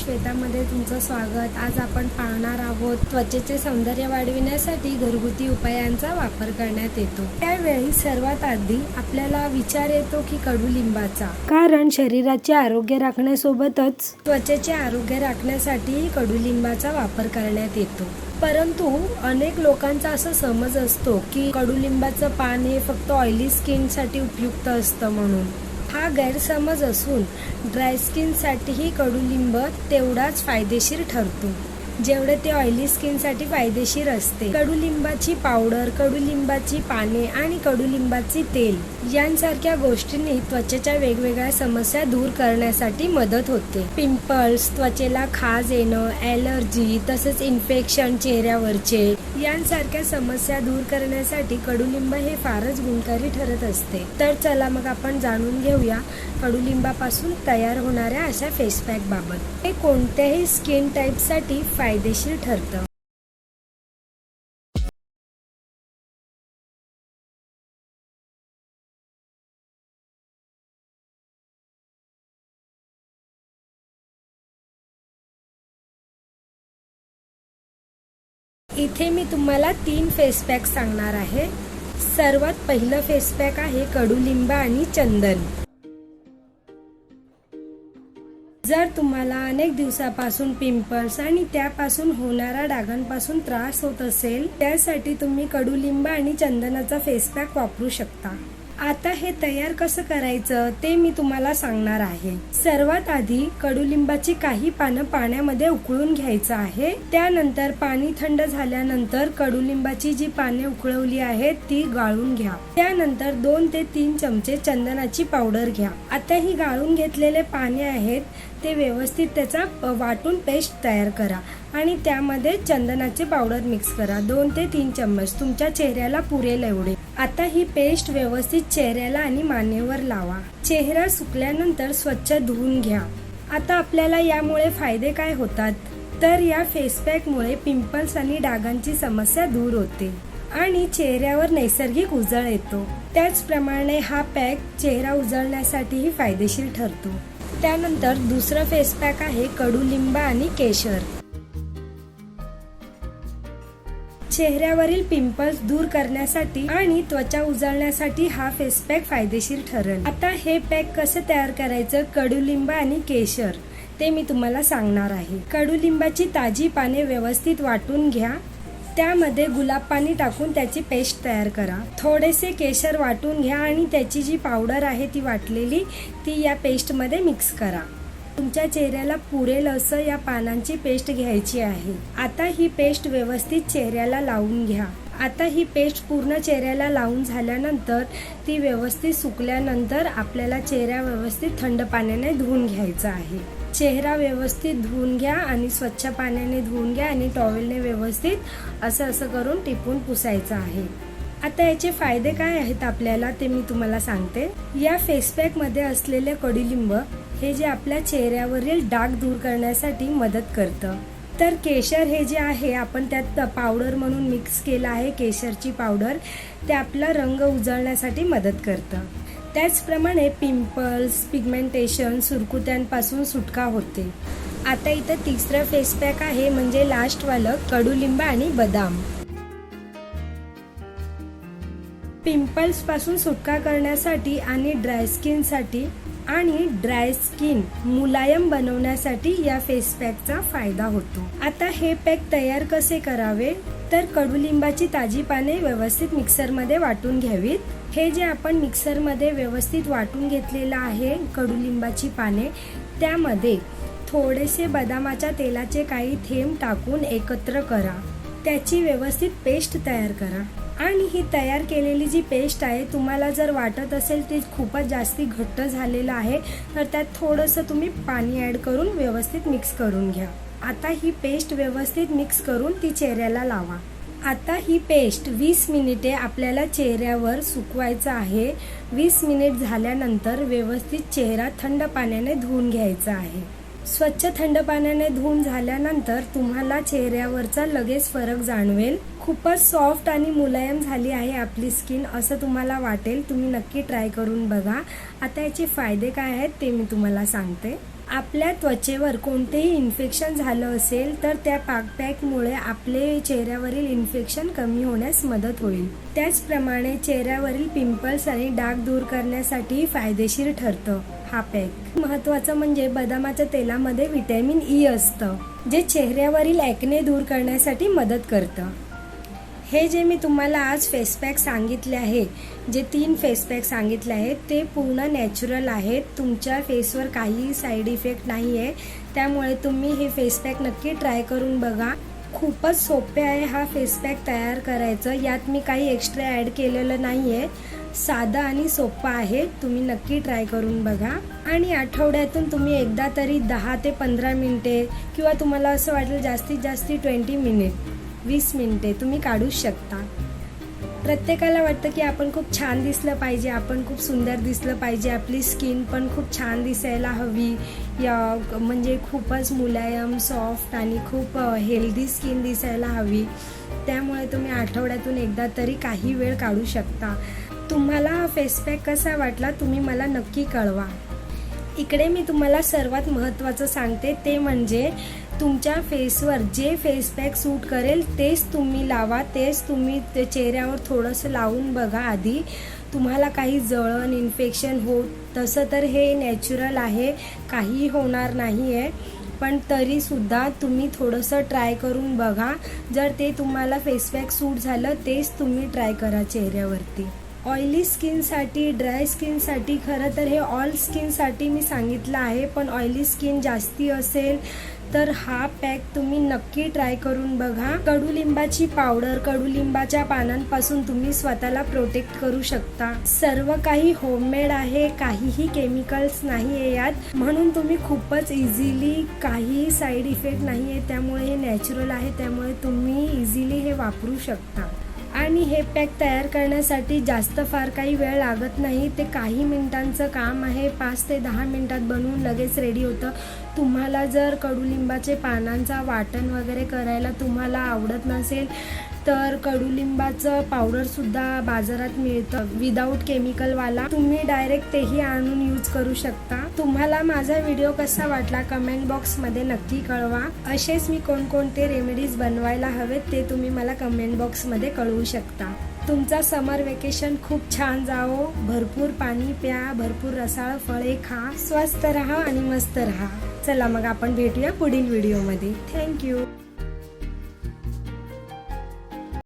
श्वेतामध्ये तुमचं स्वागत. आज आपण पाहणार आहोत त्वचेचे सौंदर्य वाढविण्यासाठी घरगुती उपायांचा वापर करण्यात येतो. त्यावेळी सर्वात आधी आपल्याला विचार येतो की कडुलिंबाचा. कारण शरीराचे आरोग्य राखण्यासोबतच त्वचेचे आरोग्य राखण्यासाठी कडुलिंबाचा वापर करण्यात येतो. परंतु अनेक लोकांचा असा समज असतो की कडुलिंबाचं पान हे फक्त ऑइली स्किनसाठी उपयुक्त असतं म्हणून. हा गैरसमज असून ड्राय स्किनसाठीही कडुलिंब तेवढाच फायदेशीर ठरतो. जेवढे ते ऑइली स्किनसाठी फायदेशीर असते. कडुलिंबाची पावडर कडुलिंबाची पाने आणि कडुलिंबाचे तेल यांसारख्या गोष्टींनी त्वचेच्या वेगवेगळ्या समस्या दूर करण्यासाठी मदत होते. पिंपल्स त्वचेला खाज येणं ॲलर्जी तसेच इन्फेक्शन चेहऱ्यावरचे यांसारख्या समस्या दूर करण्यासाठी कडुलिंब हे फारच गुणकारी ठरत असते. तर चला मग आपण जाणून घेऊया कडुलिंबापासून तयार होणाऱ्या अशा फेस हे कोणत्याही स्किन टाईपसाठी फायदेशीर ठरतं. इथे मी तुम्हाला तीन फेस पॅक सांगणार आहे. सर्वात पहिलं फेस पॅक आहे कडुलिंब आणि चंदन. जर तुम्हाला अनेक दिवसापासून पिंपल्स आणि त्यापासून होणाऱ्या डागांपासून त्रास होत असेल त्यासाठी तुम्ही कडुलिंब आणि चंदनाचा फेस पॅक वापरू शकता. आता हे तयार कसं करायचं ते मी तुम्हाला सांगणार आहे. सर्वात आधी कडुलिंबाची काही पानं पाण्यामध्ये उकळून घ्यायचं आहे. त्यानंतर पाणी थंड झाल्यानंतर कडुलिंबाची जी पाने उकळवली आहेत ती गाळून घ्या. त्यानंतर दोन ते तीन चमचे चंदनाची पावडर घ्या. आता ही गाळून घेतलेले पाने आहेत ते व्यवस्थित त्याचा प- वाटून पेस्ट तयार करा आणि त्यामध्ये चंदनाचे पावडर मिक्स करा. दोन ते तीन चम्मच तुमच्या चेहऱ्याला पुरेल एवढे. आता ही पेस्ट व्यवस्थित चेहऱ्याला आणि मानेवर लावा. चेहरा सुकल्यानंतर स्वच्छ धुवून घ्या. आता आपल्याला यामुळे फायदे काय होतात? तर या फेसपॅकमुळे पिंपल्स आणि डागांची समस्या दूर होते आणि चेहऱ्यावर नैसर्गिक उजळ येतो. त्याचप्रमाणे हा पॅक चेहरा उजळण्यासाठीही फायदेशीर ठरतो. त्यानंतर दुसरं फेस पॅक आहे कडुलिंब आणि केशर. चेहऱ्यावरील पिंपल्स दूर करण्यासाठी आणि त्वचा उजळण्यासाठी हा फेस पॅक फायदेशीर ठरेल. आता हे पॅक कसं तयार करायचं? कडुलिंब आणि केशर. ते मी तुम्हाला सांगणार आहे. कडुलिंबाची ताजी पाने व्यवस्थित वाटून घ्या. त्यामध्ये गुलाब पाणी टाकून त्याची पेस्ट तयार करा. थोडेसे केशर वाटून घ्या आणि त्याची जी पावडर आहे ती वाटलेली ती या पेस्टमध्ये मिक्स करा. तुमच्या चेहऱ्याला पुरेल असं या पानांची पेस्ट घ्यायची आहे. आता ही पेस्ट व्यवस्थित चेहऱ्याला लावून घ्या. आता ही पेस्ट पूर्ण चेहऱ्याला लावून झाल्यानंतर ती व्यवस्थित सुकल्यानंतर आपल्याला चेहरा व्यवस्थित थंड पाण्याने धुवून घ्यायचा आहे. चेहरा व्यवस्थित धुवून घ्या आणि स्वच्छ पाण्याने धुवून घ्या आणि टॉवेलने व्यवस्थित असं असं करून टिपून पुसायचं आहे. आता याचे फायदे काय आहेत आपल्याला ते मी तुम्हाला सांगते. या फेस मध्ये असलेले कडुलिंब हे जे आपल्या चेहऱ्यावरील डाग दूर करण्यासाठी मदत करतं. तर केशर हे जे आहे आपण त्यात पावडर म्हणून मिक्स केलं आहे केशरची पावडर ते आपला रंग उजळण्यासाठी मदत करतं. त्याचप्रमाणे पिंपल्स पिगमेंटेशन सुरकुत्यांपासून सुटका होते. आता इथं तिसरं फेस पॅक आहे म्हणजे लास्टवालं कडुलिंब आणि बदाम. पिंपल्सपासून सुटका करण्यासाठी आणि ड्राय स्किनसाठी आणि ड्राय स्किन मुलायम बनवण्यासाठी या फेस पॅकचा फायदा होतो. आता हे पॅक तयार कसे करावे? तर कडुलिंबाची ताजी पाने व्यवस्थित मिक्सरमध्ये वाटून घ्यावीत. हे जे आपण मिक्सरमध्ये व्यवस्थित वाटून घेतलेलं आहे कडुलिंबाची पाने त्यामध्ये थोडेसे बदामाच्या तेलाचे काही थेंब टाकून एकत्र करा. त्याची व्यवस्थित पेस्ट तयार करा. आणि ही तयार केलेली जी पेस्ट आहे तुम्हाला जर वाटत असेल ते खूपच जास्ती घट्ट झालेलं आहे तर त्यात थोडंसं तुम्ही पाणी ॲड करून व्यवस्थित मिक्स करून घ्या. आता ही पेस्ट व्यवस्थित मिक्स करून ती चेहऱ्याला लावा. आता ही पेस्ट वीस मिनिटे आपल्याला चेहऱ्यावर सुकवायचं आहे. वीस मिनिट झाल्यानंतर व्यवस्थित चेहरा थंड पाण्याने धुवून घ्यायचा आहे. स्वच्छ थंड पाण्याने धुवून झाल्यानंतर तुम्हाला चेहऱ्यावरचा लगेच फरक जाणवेल. खूपच सॉफ्ट आणि मुलायम झाली आहे आपली स्किन असं तुम्हाला वाटेल. तुम्ही नक्की ट्राय करून बघा. आता याचे फायदे काय आहेत ते मी तुम्हाला सांगते. आपल्या त्वचेवर कोणतेही इन्फेक्शन झालं असेल तर त्या पाकपॅकमुळे आपले चेहऱ्यावरील इन्फेक्शन कमी होण्यास मदत होईल. त्याचप्रमाणे चेहऱ्यावरील पिंपल्स आणि डाग दूर करण्यासाठी फायदेशीर ठरतं. हा पॅक. महत्वाचं म्हणजे बदामाच्या तेलामध्ये व्हिटॅमिन ई असतं जे चेहऱ्यावरील ॲक्ने दूर करण्यासाठी मदत करतं. हे जे मी तुम्हाला आज फेस पॅक सांगितले आहे जे तीन फेस पॅक सांगितले आहेत ते पूर्ण नॅचरल आहेत. तुमच्या फेसवर काहीही साईड इफेक्ट नाही आहे त्यामुळे तुम्ही हे फेस पॅक नक्की ट्राय करून बघा. खूपच सोपे आहे हा फेस पॅक तयार करायचं. यात मी काही एक्स्ट्रा ॲड केलेलं नाही आहे साधं आणि सोपा आहे. तुम्ही नक्की ट्राय करून बघा. आणि आठवड्यातून तुम्ही एकदा तरी दहा ते पंधरा मिनटे किंवा तुम्हाला असं वाटेल जास्तीत जास्त ट्वेंटी मिनिट वीस मिनिटे तुम्ही काढूच शकता. प्रत्येकाला वाटतं की आपण खूप छान दिसलं पाहिजे आपण खूप सुंदर दिसलं पाहिजे आपली स्किन पण खूप छान दिसायला हवी. या म्हणजे खूपच मुलायम सॉफ्ट आणि खूप हेल्दी स्किन दिसायला हवी. त्यामुळे तुम्ही आठवड्यातून एकदा तरी काही वेळ काढू शकता. तुम्हाला हा फेस पॅक कसा वाटला तुम्ही मला नक्की कळवा. इकडे मी तुम्हाला सर्वात महत्त्वाचं सांगते ते म्हणजे तुमच्या फेसवर जे फेस पॅक सूट करेल तेच तुम्ही लावा तेच तुम्ही ते चेहऱ्यावर थोडंसं लावून बघा आधी. तुम्हाला काही जळण इन्फेक्शन होत तसं तर हे नॅचरल आहे काहीही होणार नाही आहे पण तरीसुद्धा तुम्ही थोडंसं ट्राय करून बघा. जर ते तुम्हाला फेस पॅक सूट झालं तेच तुम्ही ट्राय करा चेहऱ्यावरती. ऑइली स्किनसाठी ड्राय स्किनसाठी खरं तर हे ऑल स्किनसाठी मी सांगितलं आहे पण ऑइली स्किन जास्ती असेल तर हा पॅक तुम्ही नक्की ट्राय करून बघा. कडुलिंबाची पावडर कडुलिंबाच्या पानांपासून तुम्ही स्वतःला प्रोटेक्ट करू शकता. सर्व काही होममेड आहे काहीही केमिकल्स नाही आहे यात. म्हणून तुम्ही खूपच इझिली काहीही साईड इफेक्ट नाही आहे त्यामुळे हे नॅचरल आहे त्यामुळे तुम्ही इझिली हे वापरू शकता. आणि हे पॅक तयार करण्यासाठी जास्त फार काही वेळ लागत नाही. ते काही मिनिटांचं काम आहे. पाच ते दहा मिनिटात बनवून लगेच रेडी होतं. तुम्हाला जर कडुलिंबाचे पानांचा वाटण वगैरे करायला तुम्हाला आवडत नसेल तर कडुलिंबाचं पावडरसुद्धा बाजारात मिळतं. विदाऊट केमिकलवाला तुम्ही डायरेक्ट तेही आणून यूज करू शकता. तुम्हाला माझा व्हिडिओ कसा वाटला कमेंट बॉक्समध्ये नक्की कळवा. असेच मी कोणकोणते रेमेडीज बनवायला हवेत ते तुम्ही मला कमेंट बॉक्समध्ये कळवू शकता. तुमचा समर वेकेशन खूप छान जावो. भरपूर पाणी प्या भरपूर रसाळ फळे खा. स्वस्त राहा आणि मस्त राहा. चला मग आपण भेटूया पुढील व्हिडिओमध्ये थँक्यू